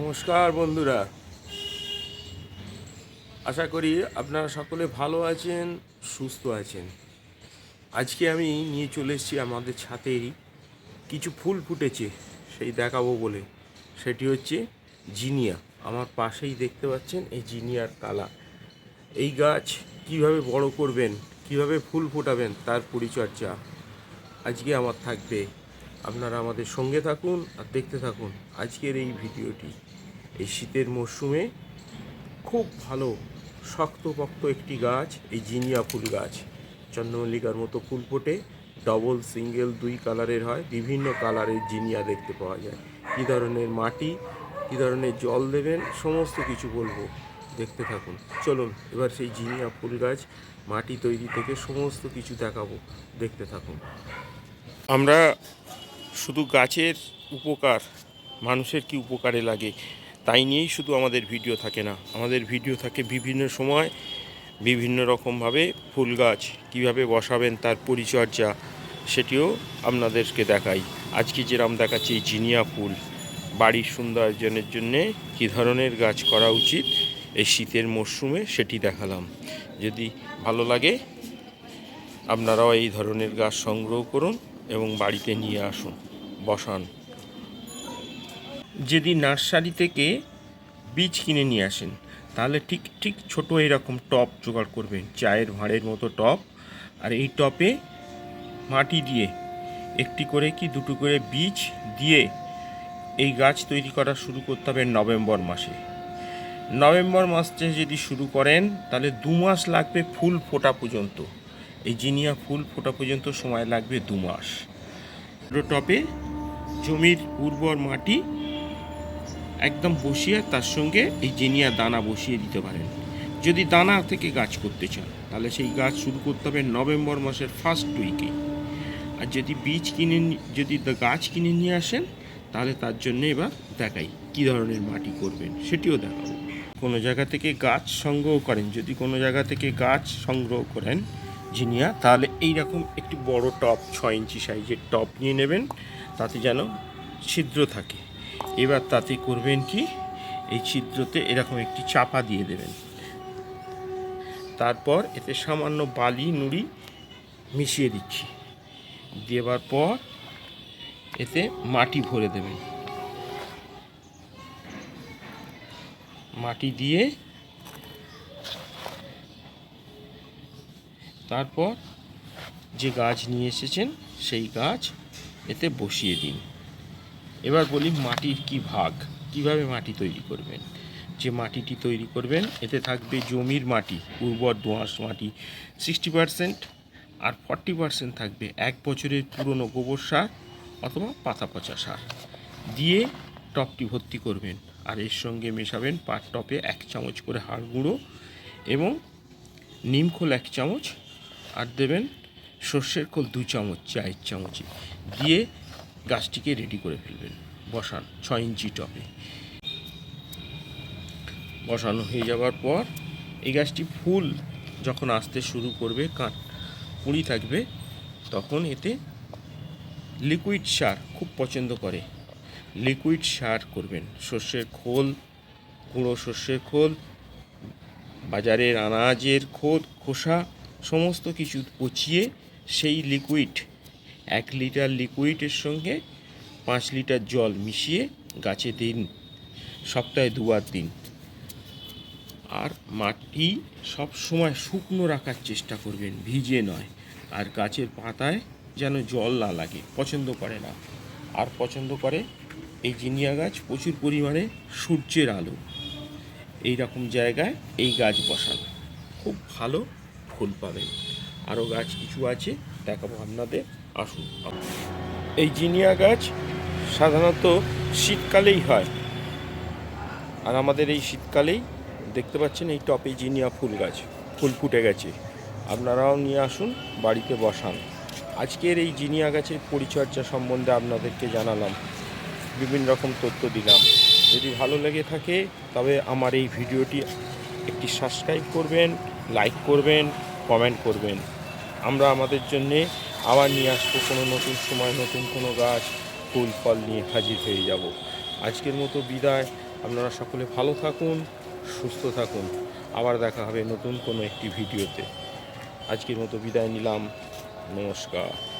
নমস্কার বন্ধুরা। আশা করি আপনারা সকলে ভালো আছেন, সুস্থ আছেন। আজকে আমি নিয়ে চলে এসেছি আমাদের ছাতেরই কিছু ফুল ফুটেছে, সেই দেখাবো বলে। সেটি হচ্ছে জিনিয়া। আমার পাশেই দেখতে পাচ্ছেন এই জিনিয়ার কালা। এই গাছ কীভাবে বড় করবেন, কীভাবে ফুল ফোটাবেন, তার পরিচর্যা আজকে আমার থাকবে আপনারা আমাদের সঙ্গে থাকুন আর দেখতে থাকুন আজকের এই ভিডিওটি। এই শীতের মরশুমে খুব ভালো, শক্তপোক্ত একটি গাছ, এই জিনিয়া ফুল গাছ। চন্দ্রমল্লিকার মতো ফুল ফোটে ডবল সিঙ্গেল দুই কালারের হয়, বিভিন্ন কালারের জিনিয়া দেখতে পাওয়া যায়। কী ধরনের মাটি, কী ধরনের জল দেবেন, সমস্ত কিছু বলব। দেখতে থাকুন। চলুন, এবার সেই জিনিয়া ফুল গাছ, মাটি তৈরি থেকে সমস্ত কিছু দেখাবো। দেখতে থাকুন। আমরা শুধু গাছের উপকার, মানুষের কি উপকারে লাগে, তাই নিয়েই শুধু আমাদের ভিডিও থাকে না। আমাদের ভিডিও থাকে বিভিন্ন সময় বিভিন্ন রকমভাবে ফুল গাছ কীভাবে বসাবেন তার পরিচর্যা, সেটিও আপনাদেরকে দেখাই। আজকে যেরকম দেখাচ্ছি জিনিয়া ফুল, বাড়ির সৌন্দর্যনের জন্যে কী ধরনের গাছ করা উচিত, এই শীতের মরশুমে সেটি দেখালাম। যদি ভালো লাগে, আপনারাও এই ধরনের গাছ সংগ্রহ করুন। এবং বাড়িতে নিয়ে আসুন। বসান। যদি নার্সারি থেকে বীজ কিনে নিয়ে আসেন, তাহলে ঠিক ঠিক ছোট এরকম টপ জোগাড় করবেন। চায়ের ভাঁড়ের মতো টপ। আর এই টপে মাটি দিয়ে একটি করে কি দুটো করে বীজ দিয়ে এই গাছ তৈরি করা শুরু করতে হবে নভেম্বর মাসে। নভেম্বর মাসে যদি শুরু করেন, তাহলে দু মাস লাগবে ফুল ফোটা পর্যন্ত। এই জিনিয়া ফুল ফোটা পর্যন্ত সময় লাগবে দু মাস। টপে জমির উর্বর মাটি একদম বসিয়ে তার সঙ্গে এই জিনিয়া দানা বসিয়ে দিতে পারেন। যদি দানা থেকে গাছ করতে চান, তাহলে সেই গাছ শুরু করতে হবে নভেম্বর মাসের ফার্স্ট উইকে আর যদি বীজ কিনে যদি গাছ কিনে নিয়ে আসেন, তাহলে তার জন্য এবার দেখাই কী ধরনের মাটি করবেন, সেটিও দেখাবো। কোনো জায়গা থেকে গাছ সংগ্রহ করেন, যদি কোনো জায়গা থেকে গাছ সংগ্রহ করেন জিনিয়া, তাহলে এই রকম একটি বড় টপ, ছয় ইঞ্চি সাইজের টপ নিয়ে নেবেন, তাতে যেন ছিদ্র থাকে। এবার তাতে করবেন কি? এই ছিদ্রতে এরকম একটি চাপা দিয়ে দেবেন। তারপর এতে সামান্য বালি, নুড়ি মিশিয়ে দিচ্ছি। দেওয়ার পর এতে মাটি ভরে দেবেন। মাটি দিয়ে তারপর যে গাছ নিয়ে এসেছেন, সেই গাছ এতে বসিয়ে দিন। এবার বলি মাটির কি ভাগ? কীভাবে মাটি তৈরি করবেন? যে মাটিটি তৈরি করবেন, এতে থাকবে জমির মাটি, উর্বর দোঁয়াশ মাটি সিক্সটি পারসেন্ট আর ফর্টি পারসেন্ট থাকবে এক বছরের পুরনো গোবর সার অথবা পাতা পচা সার। দিয়ে টপটি ভর্তি করবেন আর এর সঙ্গে মেশাবেন পাট টপে এক চামচ করে হাড় গুঁড়ো এবং নিমখোল এক চামচ আর দেবেন সর্ষের খোল দু চামচ, চায়ের চামচে। দিয়ে গাছটিকে রেডি করে ফেলবেন। বসান ছয় ইঞ্চি টপে বসানো হয়ে যাওয়ার পর এই গাছটি ফুল যখন আসতে শুরু করবে কাঠ কুড়ি থাকবে, তখন এতে লিকুইড সার খুব পছন্দ করে। লিকুইড সার করবেন। সর্ষের খোল, গুঁড়ো সর্ষের খোল, বাজারের আনাজের খোল, খোসা সমস্ত কিছু পচিয়ে সেই লিকুইড এক লিটার লিকুইডের সঙ্গে পাঁচ লিটার জল মিশিয়ে গাছে দিন, সপ্তাহে দুবার দিন। আর মাটি সব সময় শুকনো রাখার চেষ্টা করবেন, ভিজে নয়। আর গাছের পাতায় যেন জল না লাগে, পছন্দ করে না। আর পছন্দ করে এই জিনিয়া গাছ প্রচুর পরিমাণে সূর্যের আলো। এই রকম জায়গায় এই গাছ বসান। খুব ভালো ফুল পাবেন। আরও গাছ কিছু আছে, দেখাবো আপনাদের। আসুন। এই জিনিয়া গাছ সাধারণত শীতকালেই হয়। আর আমাদের এই শীতকালেই দেখতে পাচ্ছেন এই টপে জিনিয়া ফুল গাছ, ফুল ফুটে গেছে। আপনারাও নিয়ে আসুন, বাড়িতে বসান। আজকের এই জিনিয়া গাছের পরিচর্যা সম্বন্ধে আপনাদেরকে জানালাম। বিভিন্ন রকম তথ্য দিলাম। যদি ভালো লেগে থাকে, তবে আমার এই ভিডিওটি একটি সাবস্ক্রাইব করবেন লাইক করবেন কমেন্ট করবেন। আমরা আমাদের জন্যে আবার নিয়ে আসব কোনো নতুন সময়, নতুন কোনো গাছ, ফুল, ফল নিয়ে হাজির হয়ে যাব। আজকের মতো বিদায়। আপনারা সকলে ভালো থাকুন, সুস্থ থাকুন। আবার দেখা হবে নতুন কোনো একটি ভিডিওতে। আজকের মতো বিদায় নিলাম। নমস্কার।